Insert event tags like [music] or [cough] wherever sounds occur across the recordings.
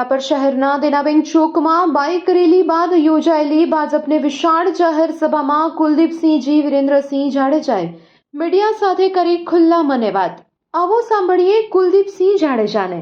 રાપર શહેરના દેનાબેન ચોકમાં bike rally બાદ યોજાયેલી ભાજપની વિશાળ જાહેર સભામાં કુલદીપસિંહજી, વિરેન્દ્રસિંહ જાડેજાએ મીડિયા સાથે કરી ખુલ્લા મને વાત. આવો સાંભળીએ કુલદીપસિંહ જાડેજાને.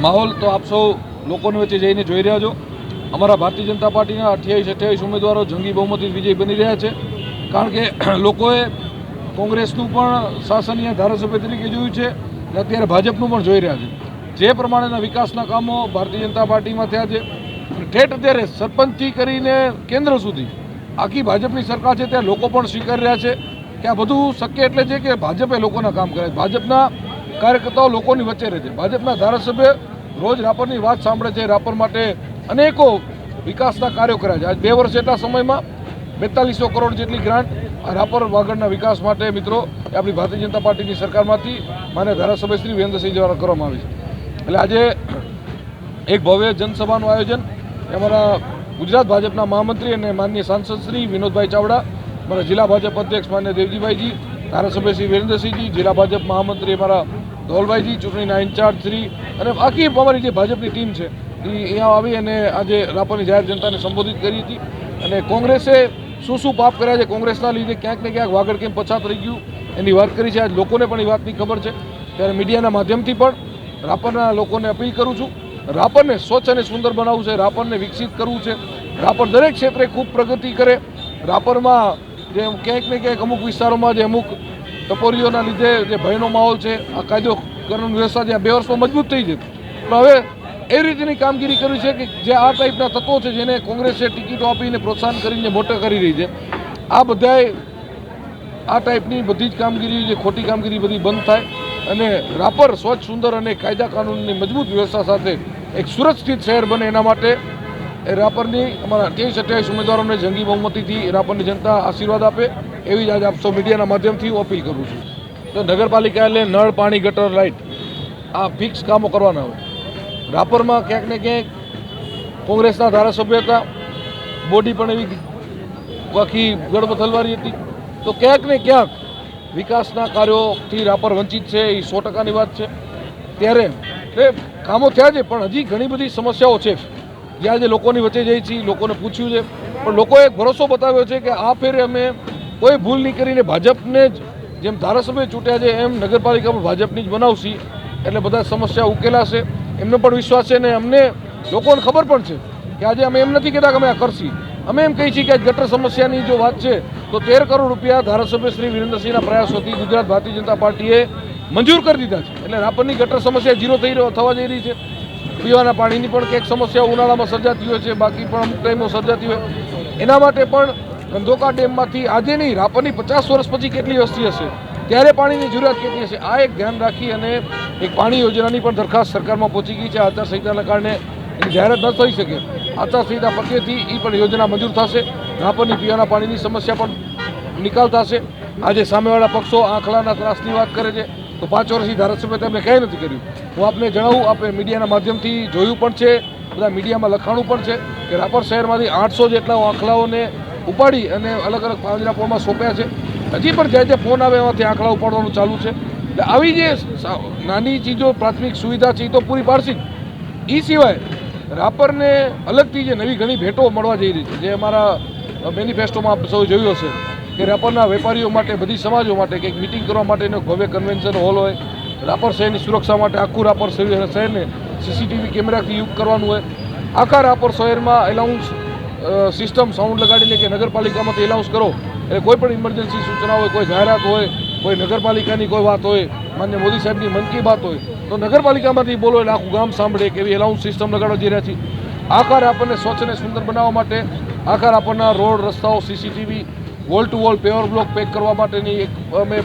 માહોલ તો આપ સૌ લોકોની વચ્ચે જઈને જોઈ રહ્યા છો. અમારા ભારતીય જનતા પાર્ટીના અઠ્યાવીસ અઠ્યાવીસ ઉમેદવારો જંગી બહુમતી વિજય બની રહ્યા છે. કારણ કે [clears throat] લોકોએ કોંગ્રેસનું પણ શાસન ધારાસભ્ય તરીકે જોયું છે અને અત્યારે ભાજપનું પણ જોઈ રહ્યા છે. જે પ્રમાણેના વિકાસના કામો ભારતીય જનતા પાર્ટીમાં થયા છે. ઠેઠ અત્યારે સરપંચથી કરીને કેન્દ્ર સુધી આખી ભાજપની સરકાર છે, ત્યાં લોકો પણ સ્વીકારી રહ્યા છે કે આ બધું શક્ય એટલે છે કે ભાજપે લોકોના કામ કરે ભાજપના કાર્યકર્તાઓ લોકોની વચ્ચે રહે છે. ભાજપના ધારાસભ્ય રોજ રાપરની વાત સાંભળે છે. રાપર માટે અનેકો વિકાસના કાર્યો કર્યા છે. આજ બે વર્ષ જેટલા સમયમાં બેતાલીસો કરોડ જેટલી ગ્રાન્ટ રાપર વાગડના વિકાસ માટે મિત્રો એ આપણી ભારતીય જનતા પાર્ટીની સરકારમાંથી માન્ય ધારાસભ્ય શ્રી વિરેન્દ્રસિંહ દ્વારા કરવામાં આવી છે. એટલે આજે એક ભવ્ય જનસભાનું આયોજન અમારા ગુજરાત ભાજપના મહામંત્રી અને માનનીય સાંસદ શ્રી વિનોદભાઈ ચાવડા, અમારા જિલ્લા ભાજપ અધ્યક્ષ માન્ય દેવજીભાઈજી, ધારાસભ્ય શ્રી વિરેન્દ્રસિંહજી, જિલ્લા ભાજપ મહામંત્રી અમારા ધોલભાઈજી ચૂંટણીના ઇન્ચાર્જ શ્રી અને આખી અમારી જે ભાજપની ટીમ છે, એ અહીંયા આવી અને આજે રાપરની જાહેર જનતાને સંબોધિત કરી હતી. અને કોંગ્રેસે શું શું પાપ કર્યા છે કોંગ્રેસના લીધે ક્યાંક ને ક્યાંક વાગડ કેમ પછાત રહી ગયું એની વાત કરી છે. આજ લોકોને પણ એ વાતની ખબર છે. ત્યારે મીડિયાના માધ્યમથી પણ રાપરના લોકોને અપીલ કરું છું, રાપરને સ્વચ્છ અને સુંદર બનાવવું છે, રાપરને વિકસિત કરવું છે. રાપર દરેક ક્ષેત્રે ખૂબ પ્રગતિ કરે. રાપરમાં જે ક્યાંક ને ક્યાંક અમુક વિસ્તારોમાં જે અમુક ટપોરીઓના લીધે જે ભયનો માહોલ છે, આ કાયદો કાનૂન વ્યવસ્થા જે બે વર્ષમાં મજબૂત થઈ જતી પણ હવે એવી રીતની કામગીરી કરી છે કે જે આ ટાઈપના તત્વો છે જેને કોંગ્રેસે ટિકિટો આપીને પ્રોત્સાહન કરીને મોટા કરી રહી છે, આ બધાએ આ ટાઈપની બધી જ કામગીરી, જે ખોટી કામગીરી બધી બંધ થાય અને રાપર સ્વચ્છ, સુંદર અને કાયદા કાનૂનની મજબૂત વ્યવસ્થા સાથે એક સુરક્ષિત શહેર બને એના માટે એ રાપરની અમારા અઠ્યાવીસ અઠ્યાવીસ ઉમેદવારોને જંગી બહુમતીથી રાપરની જનતા આશીર્વાદ આપે. એવી જ આજે આપ સૌ મીડિયાના માધ્યમથી હું અપીલ કરું છું તો નગરપાલિકા એટલે નળ, પાણી, ગટર, લાઇટ આ ફિક્સ કામો કરવાના હોય. રાપરમાં ક્યાંક ને ક્યાંક કોંગ્રેસના ધારાસભ્ય હતા બોડી પણ એવી આખી ગડબથલવારી હતી. તો ક્યાંક ને ક્યાંક વિકાસના કાર્યોથી રાપર વંચિત છે, એ સો ટકાની વાત છે. ત્યારે એ કામો થયા છે, પણ હજી ઘણી બધી સમસ્યાઓ છે. જે આજે લોકોની વચ્ચે જઈ છીએ લોકોને પૂછ્યું છે. પણ લોકોએ ભરોસો બતાવ્યો છે કે આ ફેરે અમે કોઈ ભૂલ નહીં કરીને ભાજપને જ જેમ ધારાસભ્ય ચૂંટ્યા છે, એમ નગરપાલિકા પણ ભાજપની જ બનાવશી. એટલે બધા સમસ્યા ઉકેલાશે. એમનો પણ વિશ્વાસ છે ને અમને લોકોને ખબર પણ છે કે આજે અમે એમ નથી કહેતા કે અમે આ કરશી. અમે એમ કહીએ છીએ કે આજ ગટર સમસ્યાની જો વાત છે, તો તેર કરોડ રૂપિયા ધારાસભ્ય શ્રી વિરેન્દ્રસિંહના પ્રયાસોથી ગુજરાત ભારતીય જનતા પાર્ટીએ મંજૂર કરી દીધા છે. એટલે રાપરની ગટર સમસ્યા ઝીરો થઈ રહ્યો, થવા જઈ રહી છે. પીવાના પાણીની પણ કંઈક સમસ્યા ઉનાળામાં સર્જાતી હોય છે, બાકી પણ અમુક ટાઈમો સર્જાતી હોય. એના માટે પણ ગંધોકા ડેમમાંથી આજે નહીં, રાપરની પચાસ વર્ષ પછી કેટલી વસ્તી હશે? ત્યારે પાણીની જરૂરિયાત કેટલી હશે? આ એક ધ્યાન રાખી અને એક પાણી યોજનાની પણ દરખાસ્ત સરકારમાં પહોંચી ગઈ છે. આચારસંહિતાના કારણે એની જાહેરાત ન થઈ શકે. આચારસંહિતા પત્રથી એ પણ યોજના મંજૂર થશે. રાપરની પીવાના પાણીની સમસ્યા પણ નિકાલ થશે. આજે સામેવાળા પક્ષો આંખલાના ત્રાસની વાત કરે છે. તો પાંચ વર્ષથી ધારાસભ્ય તેમણે કંઈ નથી કર્યું. હું આપને જણાવું આપણે મીડિયાના માધ્યમથી જોયું પણ છે. બધા મીડિયામાં લખાણું પણ છે કે રાપર શહેરમાંથી આઠસો જેટલા આંખલાઓને ઉપાડી અને અલગ અલગ પાંજરાપોળમાં સોંપ્યા છે. હજી પણ જ્યાં જ્યાં ફોન આવે એમાંથી આંકડા ઉપાડવાનું ચાલુ છે. એટલે આવી જે નાની ચીજો, પ્રાથમિક સુવિધા છે એ તો પૂરી પાડશે જ. એ સિવાય રાપરને અલગથી જે નવી ઘણી ભેટો મળવા જઈ રહી છે. જે અમારા મેનિફેસ્ટોમાં આપ સૌ જોયું હશે કે રાપરના વેપારીઓ માટે, બધી સમાજો માટે કંઈક મિટિંગ કરવા માટેનો ભવ્ય કન્વેન્શન હોલ હોય. રાપર શહેરની સુરક્ષા માટે આખું રાપર શહેર- શહેરને સીસીટીવી કેમેરાથી યુક્ત કરવાનું હોય. આખા રાપર શહેરમાં એલાઉન્સ સિસ્ટમ સાઉન્ડ લગાડીને કે નગરપાલિકામાંથી એલાઉન્સ કરો. એટલે કોઈ પણ ઇમરજન્સી સૂચના હોય, કોઈ જાહેરાત હોય, કોઈ નગરપાલિકાની કોઈ વાત હોય, માન્ય મોદી સાહેબની મન કી બાત હોય, તો નગરપાલિકામાંથી બોલો એટલે આખું ગામ સાંભળે કે એવી એલાઉન્સ સિસ્ટમ લગાડવા જઈ રહ્યા છીએ. આકાર આપણને સ્વચ્છ અને સુંદર બનાવવા માટે, આકાર આપણના રોડ, રસ્તાઓ CCTV wall to wall paver block pack કરવા માટેની એક અમે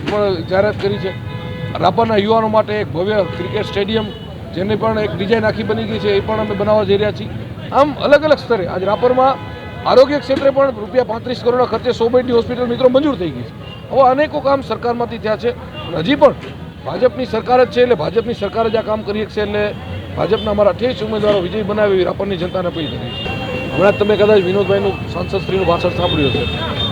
જાહેરાત કરી છે. રાપરના યુવાનો માટે એક ભવ્ય ક્રિકેટ સ્ટેડિયમ જેની પણ એક ડિઝાઇન આખી બની ગઈ છે, એ પણ અમે બનાવવા જઈ રહ્યા છીએ. આમ અલગ અલગ સ્તરે. આજે રાપરમાં આરોગ્ય ક્ષેત્રે પણ રૂપિયા પાંત્રીસ કરોડના ખર્ચે સો બેડની હોસ્પિટલ મિત્રો મંજૂર થઈ ગઈ છે. હવે અનેકો કામ સરકારમાંથી થયા છે. હજી પણ ભાજપની સરકાર જ છે એટલે ભાજપની સરકાર જ આ કામ કરી શકશે એટલે ભાજપના અમારા અઠ્યાવીસ ઉમેદવારો વિજય બનાવી રાપરની જનતાને અપીલ કરી છે. હમણાં તમે કદાચ વિનોદભાઈનું સાંસદશ્રીનું ભાષણ સાંભળ્યું હશે.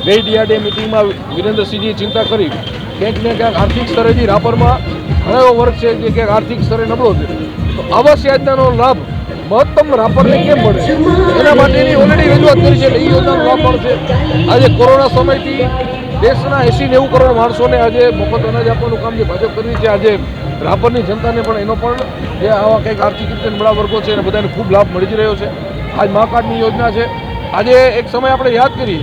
ગઈ ડીઆરડીએ મિટિંગમાં વિરેન્દ્રસિંહજીએ ચિંતા કરી. ક્યાંક ને ક્યાંક આર્થિક સ્તરેથી રાપરમાં ઘણા એવો વર્ગ છે જે ક્યાંક આર્થિક સ્તરે નબળો છે. તો આવાસ યોજનાનો લાભ મહત્તમ રાપરને કેમ મળે? એના માટેની ઓલરેડી રજૂઆત કરી છે એ યોજનાનો લાભ મળશે આજે કોરોના સમયથી દેશના એસી નેવું કરોડ માણસોને આજે મફત અનાજ આપવાનું કામ જે ભાજપ કરી છે, આજે રાપરની જનતાને પણ એનો પણ જે આવા કંઈક આર્થિક રીતે નબળા વર્ગો છે, એને બધાને ખૂબ લાભ મળી રહ્યો છે. આજ મા કાર્ડની યોજના છે. આજે એક સમય આપણે યાદ કરીએ.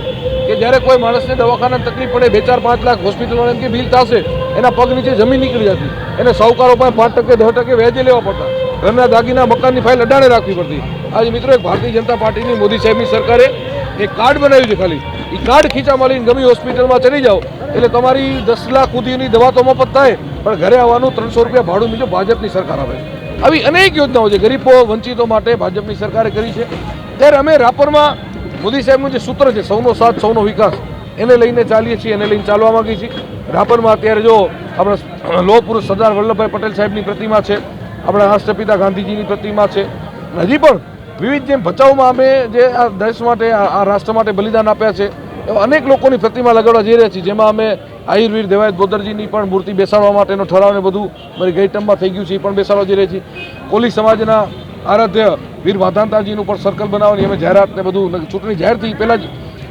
જ્યારે કોઈ માણસને દવાખાના તકલીફ પડે, બે ચાર પાંચ લાખ હોસ્પિટલવાળાને કે બિલ થશે, એના પગ નીચે જમીન નીકળી જતી. એને સાહુકારો પાસે પાંચ ટકે, દસ ટકે વ્યાજે લેવા પડતા. ઘરના દાગીના, મકાનની ફાઇલ અડાણે રાખવી પડતી. આજે મિત્રો એક ભારતીય જનતા પાર્ટીની મોદી સાહેબની સરકારે એક કાર્ડ બનાવ્યું છે ખાલી. એ કાર્ડ ખીચા માલીને ગમે હોસ્પિટલમાં ચડી જાઓ, એટલે તમારી દસ લાખ સુધીની દવા તો મફત થાય, પણ ઘરે આવવાનું ત્રણસો રૂપિયા ભાડું બીજું ભાજપની સરકાર આવે આવી અનેક યોજનાઓ છે. ગરીબો વંચિતો માટે ભાજપની સરકારે કરી છે. ત્યારે અમે રાપરમાં મોદી સાહેબનું જે સૂત્ર છે, સૌનો સાથ, સૌનો વિકાસ, એને લઈને ચાલીએ છીએ, એને લઈને ચાલવા માંગીએ છીએ. રાપરમાં અત્યારે જો આપણા લોહ પુરુષ સરદાર વલ્લભભાઈ પટેલ સાહેબની પ્રતિમા છે, આપણા રાષ્ટ્રપિતા ગાંધીજીની પ્રતિમા છે, હજી પણ વિવિધ જેમ ભચાઉમાં અમે જે આ દેશ માટે, આ રાષ્ટ્ર માટે બલિદાન આપ્યા છે, એવા અનેક લોકોની પ્રતિમા લગાડવા જઈ રહ્યા છીએ, જેમાં અમે આયુર્વીર દેવાયત ગોદરજીની પણ મૂર્તિ બેસાડવા માટેનો ઠરાવને બધું મારી ગઈ થઈ ગયું છે, એ પણ બેસાડવા જઈ રહ્યા છીએ. કોલી સમાજના આરાધ્ય વીર માધાનતાજીનું પણ સર્કલ બનાવવાની અમે જાહેરાત ને બધું ચૂંટણી જાહેર થઈ પહેલાં જ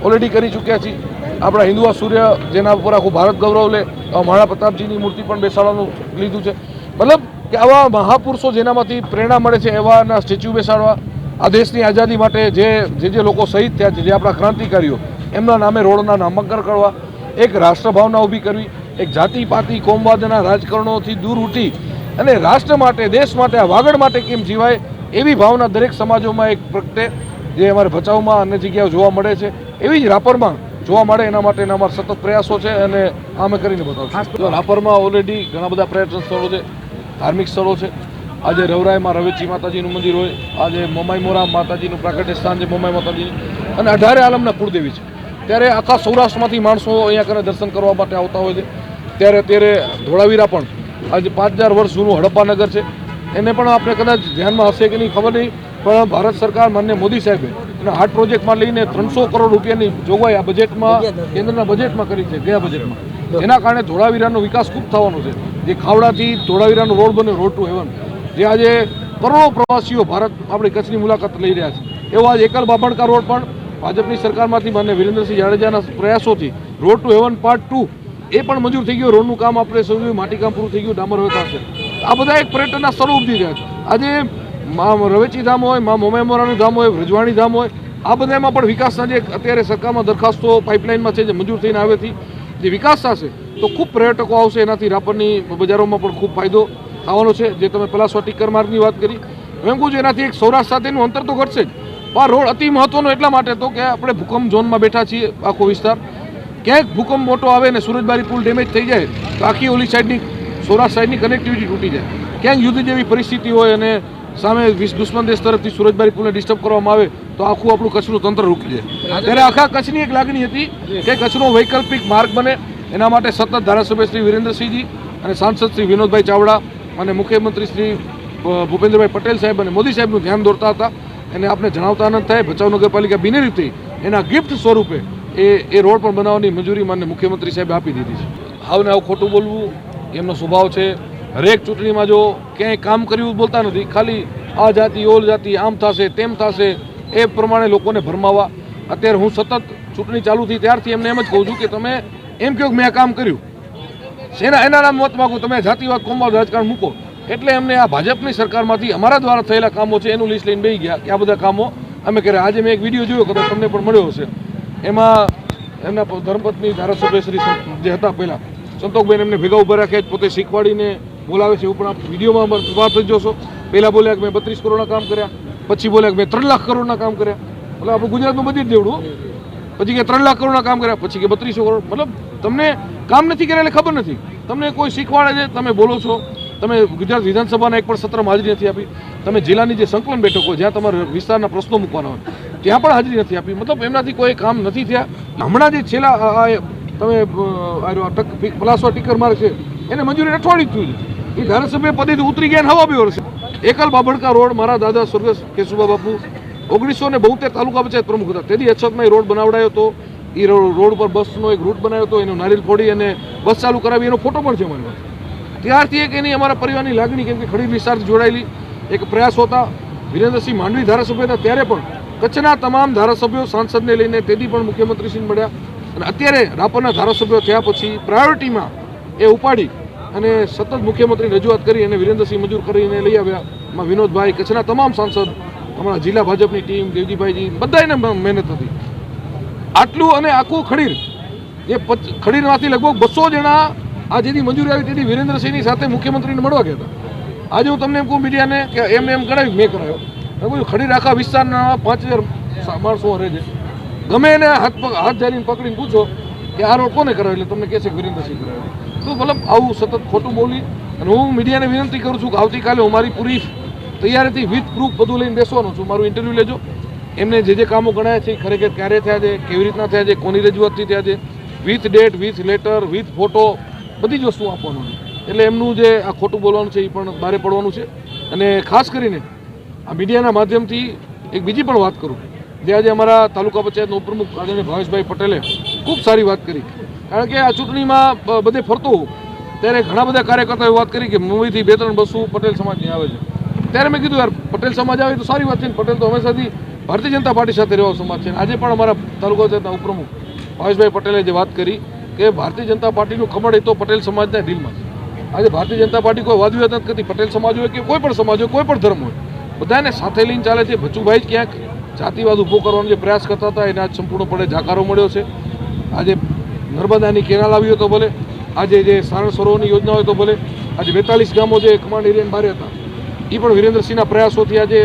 ઓલરેડી કરી ચૂક્યા છીએ. આપણા હિન્દુઆ સૂર્ય જેના ઉપર આખું ભારત ગૌરવ લે મહારાણા પ્રતાપજીની મૂર્તિ પણ બેસાડવાનું લીધું છે. મતલબ કે આવા મહાપુરુષો જેનામાંથી પ્રેરણા મળે છે એવાના સ્ટેચ્યુ બેસાડવા, આ દેશની આઝાદી માટે જે જે લોકો શહીદ થયા છે, જે આપણા ક્રાંતિકારીઓ, એમના નામે રોડના નામાંકન કરવા, એક રાષ્ટ્રભાવના ઊભી કરવી, એક જાતિ પાતિ કોમવાદના રાજકારણોથી દૂર ઉઠી અને રાષ્ટ્ર માટે, દેશ માટે, આ વાગડ માટે કેમ જીવાય? એવી ભાવના દરેક સમાજોમાં એક પ્રગટે, જે અમારે ભચાઉમાં અન્ય જગ્યાઓ જોવા મળે છે, એવી જ રાપરમાં જોવા મળે, એના માટેના અમારા સતત પ્રયાસો છે અને અમે કરીને બતાવશું જો રાપરમાં ઓલરેડી ઘણા બધા પર્યટન સ્થળો છે, ધાર્મિક સ્થળો છે. આજે રવરાયમાં રવેચી માતાજીનું મંદિર હોય, આજે મોમાઈ મોરા માતાજીનું પ્રાકટ્ય સ્થાન છે, મોમાઈ માતાજીનું. અને અઢારે આલમના કુળદેવી છે. ત્યારે આખા સૌરાષ્ટ્રમાંથી માણસો અહીંયા કને દર્શન કરવા માટે આવતા હોય છે. ત્યારે અત્યારે ધોળાવીરા પણ આજે પાંચ હજાર વર્ષ જૂનું હડપ્પાનગર છે. એને પણ આપણે કદાચ ધ્યાનમાં હશે કે નહીં ખબર નહીં, પણ ભારત સરકાર માન્ય મોદી સાહેબે એને હાર્ટ પ્રોજેક્ટમાં લઈને ત્રણસો કરોડ રૂપિયાની જોગવાઈ આ બજેટમાં કેન્દ્રના બજેટમાં કરી છે, ગયા બજેટમાં એના કારણે ધોળાવીરાનો વિકાસ ખૂબ થવાનો છે. જે ખાવડાથી ધોળાવીરાનો રોડ બને, રોડ ટુ હેવન. જે આજે કરોડો પ્રવાસીઓ ભારત આપણી કચ્છની મુલાકાત લઈ રહ્યા છે. એવો આજે એકલ બાભણકા રોડ પણ ભાજપની સરકારમાંથી માન્ય વિરેન્દ્રસિંહ જાડેજાના પ્રયાસોથી road to heaven part two એ પણ મંજૂર થઈ ગયું. રોડનું કામ આપણે સૌ માટીકામ પૂરું થઈ ગયું. ડામર હવે થશે આ બધા એક પર્યટનના સ્થળો ઉપજી રહ્યા છે. આજે મા રવેચી ધામ હોય, મા મોમેમોરાનું ધામ હોય રજવાણી ધામ હોય, આ બધામાં પણ વિકાસના જે અત્યારે સરકારમાં દરખાસ્તો પાઇપલાઇનમાં છે, જે મંજૂર થઈને આવેથી જે વિકાસ થશે, તો ખૂબ પર્યટકો આવશે. એનાથી રાપરની બજારોમાં પણ ખૂબ ફાયદો થવાનો છે. જે તમે પલાસવા ટીકર માર્ગની વાત કરી. એમ કહું છું એનાથી એક સૌરાષ્ટ્ર સાથેનું અંતર તો ઘટશે જ. પણ રોડ અતિ મહત્વનો એટલા માટે તો કે આપણે ભૂકંપ ઝોનમાં બેઠા છીએ, આખો વિસ્તાર. ક્યાંક ભૂકંપ મોટો આવે ને સુરજબારી પુલ ડેમેજ થઈ જાય, તો આખી ઓલી સાઈડની સૌરાષ્ટ્ર સાઈડની કનેક્ટિવિટી તૂટી જાય. ક્યાંક યુદ્ધ જેવી પરિસ્થિતિ હોય અને સામે વિશ દુશ્મન દેશ તરફથી સુરજબારી પુલને ડિસ્ટર્બ કરવામાં આવે, તો આખું આપણું કચ્છનું તંત્ર રૂકી જાય. ત્યારે આખા કચ્છની એક લાગણી હતી કે કચ્છનો વૈકલ્પિક માર્ગ બને. એના માટે સતત ધારાસભ્ય શ્રી વિરેન્દ્રસિંહજી અને સાંસદ શ્રી વિનોદભાઈ ચાવડા અને મુખ્યમંત્રી શ્રી ભૂપેન્દ્રભાઈ પટેલ સાહેબ અને મોદી સાહેબનું ધ્યાન દોરતા હતા. એને આપણે જણાવતા આનંદ થાય, ભચાઉ નગરપાલિકા બિને રીતે એના ગિફ્ટ સ્વરૂપે એ એ રોડ પણ બનાવવાની મંજૂરી માન્ય મુખ્યમંત્રી સાહેબે આપી દીધી છે. આવને આવું ખોટું બોલવું એમનો સ્વભાવ છે, હરેક ચૂંટણીમાં જો ક્યાંય કામ કર્યું બોલતા નથી, ખાલી આ જાતિ, ઓલ જાતિ, આમ થશે, તેમ થશે, એ પ્રમાણે લોકોને ભરમાવા. અત્યારે હું સતત ચૂંટણી ચાલુ થઈ ત્યારથી એમને એમ જ કહું છું કે તમે એમ કહો મેં કામ કર્યું. શેના એના નામ મત માગું, તમે જાતિવાદ, કોમવાદ, રાજકારણ મૂકો. એટલે એમને આ ભાજપની સરકારમાંથી અમારા દ્વારા થયેલા કામો છે, એનું લિસ્ટ લઈને બેસી ગયા કે આ બધા કામો અમે કર્યા. આજે મેં એક વીડિયો જોયો, કદાચ તમને પણ મળ્યો હશે. એમાં એમના ધર્મપત્ની ધારાસભ્ય શ્રી જે હતા પહેલાં સંતોષભાઈને એમને ભેગા ઊભા રાખ્યા પોતે શીખવાડીને બોલાવે છે, એવું પણ વિડીયોમાં વાત જ જોશો. પહેલાં બોલ્યા કે મેં બત્રીસ કરોડના કામ કર્યા, પછી બોલ્યા કે મેં ત્રણ લાખ કરોડના કામ કર્યા. એટલે આપણું ગુજરાતમાં બધી જ દેવડું પછી કે ત્રણ લાખ કરોડના કામ કર્યા, પછી કે બત્રીસો કરોડ. મતલબ તમને કામ નથી કર્યા એટલે ખબર નથી. તમને કોઈ શીખવાડે છે, તમે બોલો છો. તમે ગુજરાત વિધાનસભાના એક પણ સત્રમાં હાજરી નથી આપી. તમે જિલ્લાની જે સંકલન બેઠકો જ્યાં તમારા વિસ્તારના પ્રશ્નો મૂકવાના હોય, ત્યાં પણ હાજરી નથી આપી. મતલબ એમનાથી કોઈ કામ નથી થયા. હમણાં જે છેલ્લા તમે પલાસવા ટીકર છે, એને મંજૂરી અઠવાડિયું થયું એ ધારાસભ્ય પદેથી ઉતરી ગયા હવા બી વર્ષે એકલ બાબડકા રોડ, મારા દાદા સ્વર્ગસ્થ કેશુબા બાપુ, ઓગણીસો ને બોતેર તાલુકા પંચાયત પ્રમુખ હતા. તેથી અછતમાં એ રોડ બનાવડાયો હતો એ રોડ પર બસનો એક રૂટ બનાવ્યો હતો એનો નારિયેલ ફોડી અને બસ ચાલુ કરાવી, એનો ફોટો પણ છે મારી પાસે. ત્યારથી એક એની અમારા પરિવારની લાગણી કેમ કે ખડીર વિસ્તારથી જોડાયેલી એક પ્રયાસ હતા વિરેન્દ્રસિંહ માંડવી ધારાસભ્ય હતા. ત્યારે પણ કચ્છના તમામ ધારાસભ્યો સાંસદને લઈને તેથી પણ મુખ્યમંત્રીશ્રીને મળ્યા. અને અત્યારે રાપરના ધારાસભ્યો થયા પછી પ્રાયોરિટીમાં એ ઉપાડી અને સતત મુખ્યમંત્રી રજૂઆત કરી અને વિરેન્દ્રસિંહ મંજૂર કરીને લઈ આવ્યા. વિનોદભાઈ કચ્છના તમામ સાંસદ, અમારા જિલ્લા ભાજપની ટીમ, દેવજીભાઈજી બધાને મહેનત હતી. આટલું અને આખું ખડીર, જે ખડીરમાંથી લગભગ બસો જણા આ જેની મંજૂરી આવી તેથી વિરેન્દ્રસિંહની સાથે મુખ્યમંત્રીને મળવા ગયા હતા. આજે હું તમને એમ કહું, મીડિયાને કે એમને એમ ગણાવ્યું મેં કરાયો. મેં કહ્યું ખડીર આખા વિસ્તારના પાંચ હજાર માણસો રહે છે. ગમે એને હાથ હાથ જારીને પકડીને પૂછો કે આ રોડ કોને કરાવ્યો એટલે તમને કહેશે વિરેન્દ્રસિંહ કરાવ્યો તો મતલબ આવું સતત ખોટું બોલી અને હું મીડિયાને વિનંતી કરું છું કે આવતીકાલે હું મારી પૂરી તૈયારીથી વિથ પ્રૂફ બધું લઈને બેસવાનો છું. મારું ઇન્ટરવ્યૂ લેજો. એમને જે જે કામો ગણાયા છે ખરેખર ક્યારે થયા છે, કેવી રીતના થયા છે, કોની રજૂઆતથી થયા છે with date with letter with photo બધી જ વસ્તુ આપવાનું છે. એટલે એમનું જે આ ખોટું બોલવાનું છે એ પણ બહાર પડવાનું છે. અને ખાસ કરીને આ મીડિયાના માધ્યમથી એક બીજી પણ વાત કરું. જે આજે અમારા તાલુકા પંચાયતના ઉપપ્રમુખ આદરણીય ભાવેશભાઈ પટેલે ખૂબ સારી વાત કરી. કારણ કે આ ચૂંટણીમાં બધે ફરતો ત્યારે ઘણા બધા કાર્યકર્તાઓએ વાત કરી કે મુંબઈથી બે ત્રણ બસો પટેલ સમાજની આવે છે. ત્યારે મેં કીધું, યાર, પટેલ સમાજ આવે તો સારી વાત છે પટેલ તો હંમેશાથી ભારતીય જનતા પાર્ટી સાથે રહેવા સમાજ છે. આજે પણ અમારા તાલુકા પંચાયતના ઉપપ્રમુખ ભાવેશભાઈ પટેલે જે વાત કરી કે ભારતીય જનતા પાર્ટીનું ખમણ એ તો પટેલ સમાજના દિલમાં છે. આજે ભારતીય જનતા પાર્ટી કોઈ વાદ વિવાદ નથી પટેલ સમાજ હોય કે કોઈ પણ સમાજ હોય, કોઈ પણ ધર્મ હોય, બધાને સાથે લઈને ચાલે છે. ભચુભાઈ ક્યાંક જાતિવાદ ઊભો કરવાનો જે પ્રયાસ કરતા હતા, એને આજ સંપૂર્ણપણે જાકારો મળ્યો છે. આજે નર્મદાની કેનાલ આવી તો ભલે, આજે જે સારણ સરોવરની યોજના હોય તો ભલે, આજે બેતાલીસ ગામો જે કમાન્ડ એરિયાની બહાર હતા એ પણ વિરેન્દ્રસિંહના પ્રયાસોથી આજે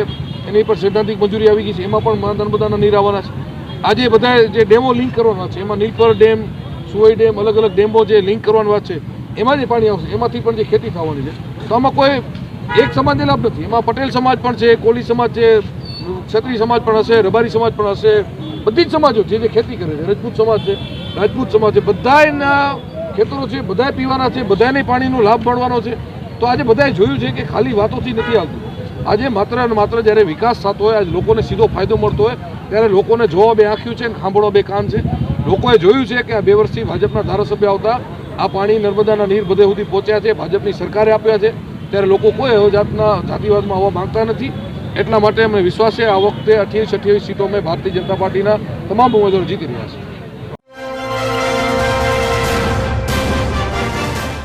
એની પર સૈદ્ધાંતિક મંજૂરી આવી ગઈ છે. એમાં પણ નર્મદાના નીર આવવાના છે. આજે બધા જે ડેમો લિંક કરવાના છે, એમાં નીલકર ડેમ, સુવઈ ડેમ અલગ અલગ ડેમો જે લિંક કરવાની વાત છે, એમાં જે પાણી આવશે, એમાંથી પણ જે ખેતી થવાની છે. તો આમાં કોઈ એક સમાજને લાભ નથી. એમાં પટેલ સમાજ પણ છે કોલી સમાજ છે ક્ષત્રિય સમાજ પણ હશે, રબારી સમાજ પણ હશે, બધી જ સમાજો જે જે ખેતી કરે છે. રજપૂત સમાજ છે, રાજપૂત સમાજ છે, બધાયના ખેતરો છે, બધાય પીવાના છે બધાને પાણીનો લાભ મળવાનો છે. તો આજે બધાએ જોયું છે કે ખાલી વાતોથી નથી આવતું. આજે માત્ર અને માત્ર જ્યારે વિકાસ થતો હોય, આજે લોકોને સીધો ફાયદો મળતો હોય, ત્યારે લોકોને જોવા બે આંખ્યું છે અને સાંભળવા બે કાન છે. લોકોએ જોયું છે કે આ બે વર્ષથી ભાજપના ધારાસભ્ય આવતા, આ પાણી નર્મદાના નીર બધે સુધી પહોંચ્યા છે, ભાજપની સરકારે આપ્યા છે. ત્યારે લોકો કોઈ જાતના જાતિવાદમાં આવવા માંગતા નથી. એટલા માટે અમને વિશ્વાસ છે આ વખતે અઠ્યાવીસ અઠ્યાવીસ સીટો અમે ભારતીય જનતા પાર્ટીના તમામ ઉમેદવારો જીતી રહ્યા છે